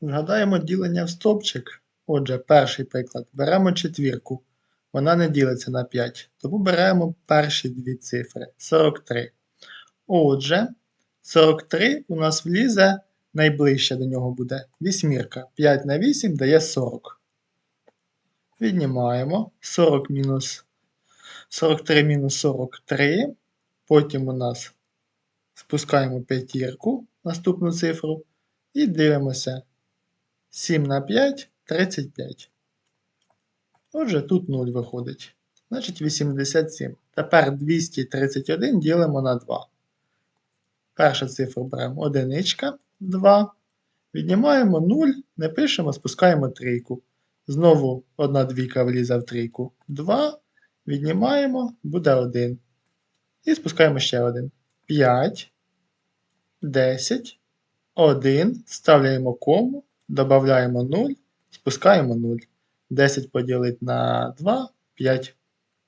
Згадаємо ділення в стовпчик. Отже, перший приклад. Беремо четвірку. Вона не ділиться на 5. Тому беремо перші дві цифри 43. Отже, 43 у нас влізе найближче до нього буде вісьмірка. 5 на 8 дає 40. Віднімаємо 40 мінус 43 мінус 43. Потім у нас спускаємо п'ятірку, наступну цифру, і дивимося. 7 на 5 35. Отже, тут 0 виходить. Значить 87. Тепер 231 ділимо на 2. Першу цифру беремо одиничка, 2. Віднімаємо 0, не пишемо, спускаємо трійку. Знову одна двійка влізе в трійку. 2. Віднімаємо, буде 1. І спускаємо ще один. 5, 10, 1. Ставляємо кому, додаємо 0, спускаємо 0. 10 поділити на 2, 5.